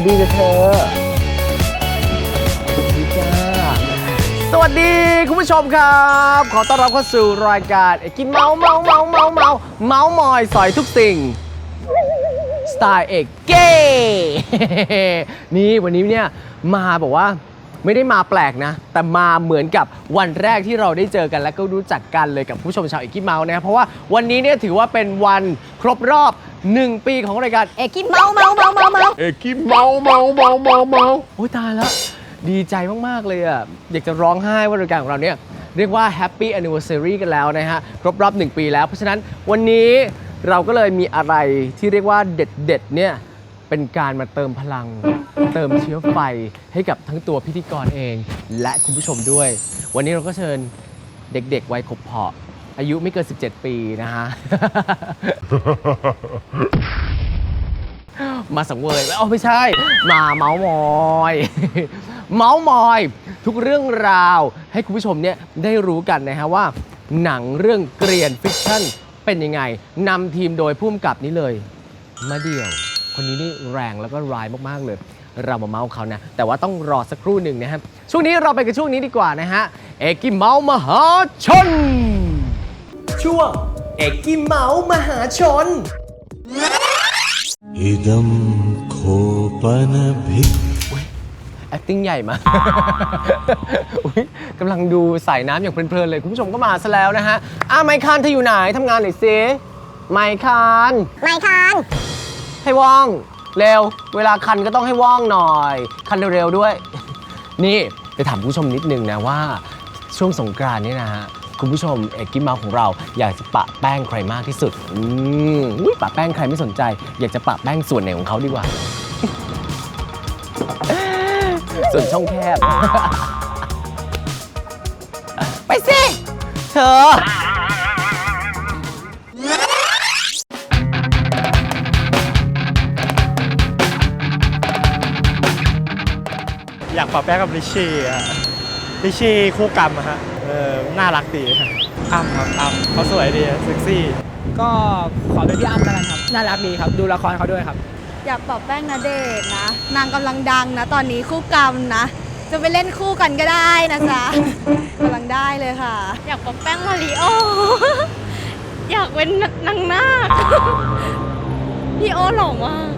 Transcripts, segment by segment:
วัสดีจ้ะเธอสวัสดีจ้าสวัสดีคุณผู้ชมครับ ขอต้อนรับเข้าสู่รายการเอกินเมาเมาเมาเมาเมาเมามอยสอยทุกสิ่งสไตล์เอกเก้ นี่วันนี้เนี่ยมาบอกว่า ไม่ได้มาแปลกนะ แต่มาเหมือนกับวันแรกที่เราได้เจอกันและก็รู้จักกันเลยกับผู้ชมชาวเอกกี้เมาส์นะครับเพราะว่าวันนี้เนี่ยถือว่าเป็นวันครบรอบ 1 ปีของรายการเอกกี้เมาเมาเมาเมาเมาเอกกี้เมาเมาเมาเมาเมาโอ้ยตายแล้วดีใจมากๆเลยอะอยากจะร้องไห้ว่ารายการของเราเนี่ยเรียกว่า Happy Anniversary กันแล้วนะฮะ ครบรอบ 1 ปีแล้ว เพราะฉะนั้นวันนี้เราก็เลยมีอะไรที่เรียกว่าเด็ดๆเนี่ยเป็นการมาเติมพลัง เติมเชื้อไฟให้กับทั้งตัวพิธีกรเอง และคุณผู้ชมด้วย วันนี้เราก็เชิญเด็กๆวัยขบเพาะอายุไม่เกิน 17 ปีนะฮะ มาสังเวยอ๋อไม่ใช่ มาเมาส์มอย เมาส์มอย ทุกเรื่องราวให้คุณผู้ชมเนี่ยได้รู้กันนะฮะว่า หนังเรื่องเกรียนฟิกชั่นเป็นยังไงนำทีมโดยผู้กำกับนี้เลย มาเดี่ยว คนนี้นี่แรงแล้วก็ร้ายมาก ๆ เลย เรามาเมาส์เขานะ แต่ว่าต้องรอสักครู่หนึ่งนะครับ ช่วงนี้เราไปกันช่วงนี้ดีกว่านะฮะ เอกกิเมาส์มหาชน ช่วงเอกกิเมาส์มหาชน इदं खोपनभि แอคติ้งใหญ่มาก อุ๊ยกำลังดูสายน้ำอย่างเพลินๆเลย คุณผู้ชมก็มาซะแล้วนะฮะ อ้าไมคานเธออยู่ไหนทำงานหน่อยสิไมคาน ไม่คาน ให้ว่อง เร็ว เวลาคันก็ต้องให้ว่องหน่อย คันเร็วๆด้วย นี่ไปถามคุณผู้ชมนิดนึงนะว่า ช่วงสงกรานต์นี่นะฮะคุณผู้ชมเอกกิมเมาของเราอยากจะปะแป้งใครมากที่สุด อืมอุ๊ยปะแป้งใครไม่สนใจ อยากจะปะแป้งส่วนไหนของเขาดีกว่า ส่วนช่องแคบ ไปสิ เธอ ปรับแป้งกับลิชชี่อะลิชชี่คู่กรรมอะฮะ เออ น่ารักดีครับอ้ำครับอ้ำเขาสวยดีเซ็กซี่ ก็ขอเป็นพี่อ้ำแล้วกันครับ น่ารักดีครับ ดูละครเขาด้วยครับ อยากปรับแป้งนาเดชน์นะ นางกำลังดังนะ ตอนนี้คู่กรรมนะ จะไปเล่นคู่กันก็ได้นะจ๊ะกำลังได้เลยค่ะ อยากปะแป้งมาริโอ อยากเป็นนางนาคพี่โอหล่อมาก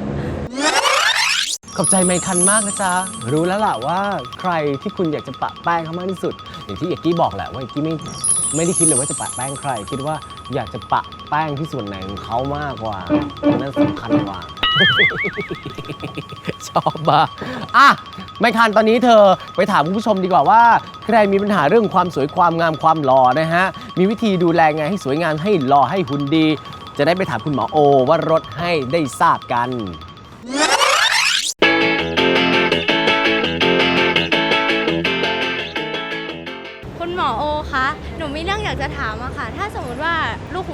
ขอบใจไมคันมากนะจ๊ะ รู้แล้วล่ะว่าใครที่คุณอยากจะปะแป้งเขามากที่สุด อย่างที่เอกกี้บอกแหละว่าเอกกี้ไม่ไม่ได้คิดเลยว่าจะปะแป้งใคร คิดว่าอยากจะปะแป้งที่ส่วนไหนของเขามากกว่าอันนั้นสำคัญกว่า ชอบมากอะไมคันตอนนี้เธอไปถามคุณผู้ชมดีกว่าว่า ใครมีปัญหาเรื่องความสวยความงามความหล่อนะฮะ มีวิธีดูแลไงให้สวยงามให้หล่อให้หุ่นดี จะได้ไปถามคุณหมอโอว่ารถให้ได้ทราบกัน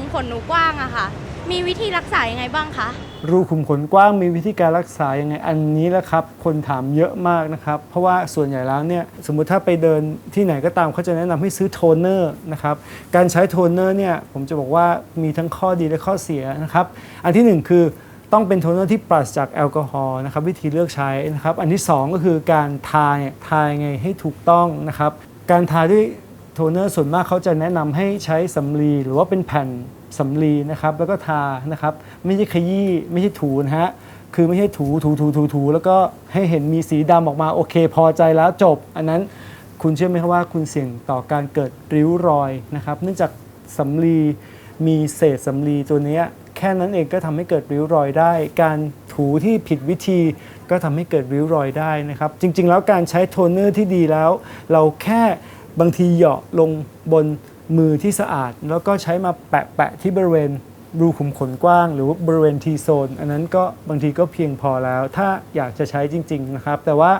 มขนหนูกว้างอะค่ะ มีวิธีรักษายังไงบ้างคะ รูขุมขนกว้างมีวิธีการรักษายังไงอันนี้แหละครับ คนถามเยอะมากนะครับ เพราะว่าส่วนใหญ่แล้วเนี่ยสมมุติถ้าไปเดินที่ไหนก็ตามเขาจะแนะนำให้ซื้อโทนเนอร์นะครับ การใช้โทนเนอร์เนี่ยผมจะบอกว่ามีทั้งข้อดีและข้อเสียนะครับ อันที่หนึ่งคือต้องเป็นโทนเนอร์ที่ปราศจากแอลกอฮอล์นะครับวิธีเลือกใช้นะครับ อันที่สองก็คือการทาเนี่ยทายังไงให้ถูกต้องนะครับ การทาด้วย โทนเนอร์ส่วนมากเขาจะแนะนำให้ใช้สำลีหรือว่าเป็นแผ่นสำลีนะครับ แล้วก็ทานะครับ ไม่ใช่ขยี้ไม่ใช่ถูนะฮะคือไม่ใช่ถูถูถูถูถูแล้วก็ให้เห็นมีสีดำออกมาโอเค พอใจแล้วจบ อันนั้นคุณเชื่อไหมครับว่าคุณเสี่ยงต่อการเกิดริ้วรอยนะครับ เนื่องจากสำลีมีเศษสำลีตัวนี้แค่นั้นเองก็ทำให้เกิดริ้วรอยได้ การถูที่ผิดวิธีก็ทำให้เกิดริ้วรอยได้นะครับ จริง ๆ แล้วการใช้โทนเนอร์ที่ดีแล้ว เราแค่ บางทีเหยาะลงบนมือที่สะอาด แล้วก็ใช้มาแปะแปะที่บริเวณรูขุมขนกว้าง หรือว่าบริเวณทีโซนอันนั้นก็บางทีก็เพียงพอแล้ว ถ้าอยากจะใช้จริง ๆนะครับ แต่ว่า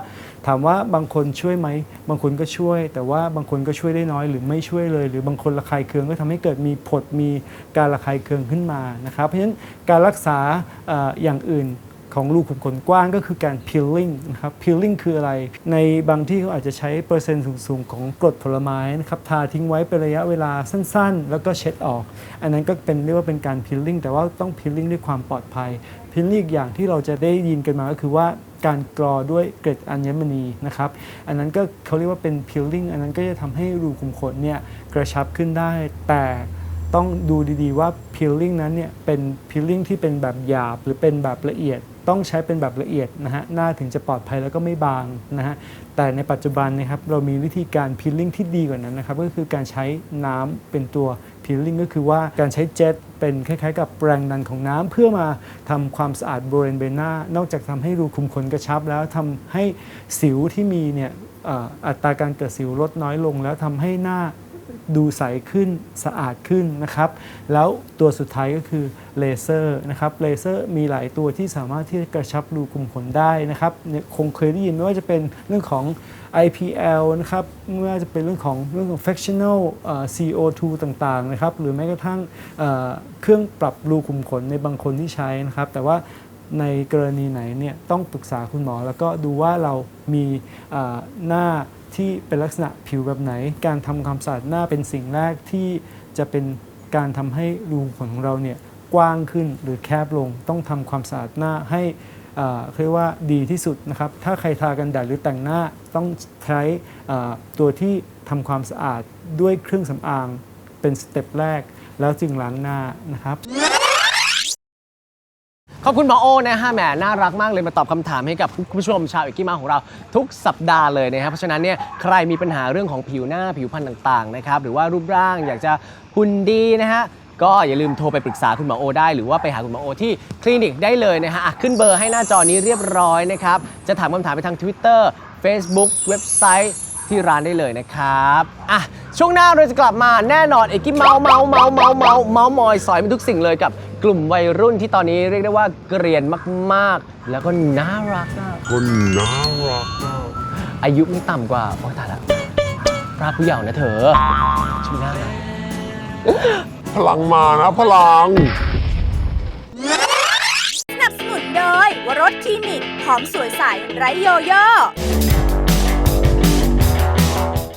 ถามว่าบางคนช่วยไหม บางคนก็ช่วย แต่ว่าบางคนก็ช่วยได้น้อยหรือไม่ช่วยเลย หรือบางคนระคายเคืองก็ทำให้เกิดมีผดมีการระคายเคืองขึ้นมานะครับ เพราะฉะนั้นการรักษาออย่างอื่น ของรูขุมขนกว้างก็คือการ peeling นะครับ peeling คืออะไร ในบางที่เขาอาจจะใช้เปอร์เซ็นต์สูงๆ ของกรดผลไม้นะครับทาทิ้งไว้เป็นระยะเวลาสั้นๆ แล้วก็เช็ดออก อันนั้นก็เป็นเรียกว่าเป็นการ peeling แต่ว่าต้อง peeling ด้วยความปลอดภัย peeling อีกอย่างที่เราจะได้ยินกันมาก็คือว่าการกรอด้วยเกล็ดอัญมณีนะครับ อันนั้นก็เขาเรียกว่าเป็น peeling อันนั้นก็จะทำให้รูขุมขนเนี่ยกระชับขึ้นได้ แต่ต้องดูดีๆว่า peeling นั้นเนี่ยเป็น peeling ที่เป็นแบบหยาบหรือเป็นแบบละเอียด ต้องใช้เป็นแบบละเอียดนะฮะหน้าถึงจะปลอดภัยแล้วก็ไม่บางนะฮะแต่ในปัจจุบันนะครับเรามีวิธีการ peeling ที่ดีกว่านั้นนะครับก็คือการใช้น้ำเป็นตัว peeling ก็คือว่าการใช้เจ็ตเป็นคล้ายๆ กับแรงดันของน้ำเพื่อมาทำความสะอาดบริเวณใบหน้า นอกจากทำให้รูขุมขนกระชับ แล้วทำให้สิวที่มีเนี่ยอัตราการเกิดสิวลดน้อยลง แล้วทำให้หน้า ดูใสขึ้นสะอาดขึ้นนะครับ แล้วตัวสุดท้ายก็คือเลเซอร์นะครับเลเซอร์มีหลายตัวที่สามารถที่จะกระชับรูขุมขนได้นะครับคงเคยได้ยินไม่ว่าจะเป็นเรื่องของ IPL นะครับไม่ว่าจะเป็นเรื่องของเรื่องของ fractional CO2 ต่างๆนะครับหรือแม้กระทั่งเเครื่องปรับรูขุมขนในบางคนที่ใช้นะครับ แต่ว่าในกรณีไหนเนี่ยต้องปรึกษาคุณหมอ แล้วก็ดูว่าเรามีหน้าที่เป็นลักษณะผิวแบบไหน การทำความสะอาดหน้าเป็นสิ่งแรกที่จะเป็นการทำให้รูขุมขนของเราเนี่ยกว้างขึ้นหรือแคบลง ต้องทำความสะอาดหน้าให้เอ่อเรียกว่าดีที่สุดนะครับ ถ้าใครทากันแดดหรือแต่งหน้าต้องใช้ตัวที่ทำความสะอาดด้วยเครื่องสำอางเป็นสเต็ปแรก แล้วจึงล้างหน้านะครับ ขอบคุณหมอโอนะฮะแหมน่ารักมากเลยมาตอบคำถามให้กับคุณผู้ชมชาวเอกกี้มาของเราทุกสัปดาห์เลยนะครับเพราะฉะนั้นเนี่ยใครมีปัญหาเรื่องของผิวหน้าผิวพรรณต่างๆนะครับหรือว่ารูปร่างอยากจะหุ่นดีนะฮะก็อย่าลืมโทรไปปรึกษาคุณหมอโอได้ หรือว่าไปหาคุณหมอโอที่คลินิกได้เลยนะฮะอะขึ้นเบอร์ให้หน้าจอนี้เรียบร้อยนะครับจะถามคำถามไปทาง Twitter Facebook เว็บไซต์ที่ร้านได้เลยนะครับอะช่วงหน้าเราจะกลับมาแน่นอนเอกกี้เมาเมาเมาเมาเมาเมามอยสอยมันทุกสิ่งเลยกับ กลุ่มวัยรุ่นที่ตอนนี้เรียกได้ว่าเกรียนมากๆ แล้วก็น่ารักอะคนน่ารักมากอายุไม่ต่ำกว่า โอ้ยตายแล้วพระผู้เยาว์นะเธอช่วงหน้านะพลังมานะพลัง สนับสนุนโดยวรสคลินิกหอมสวยใสไร้โยโย่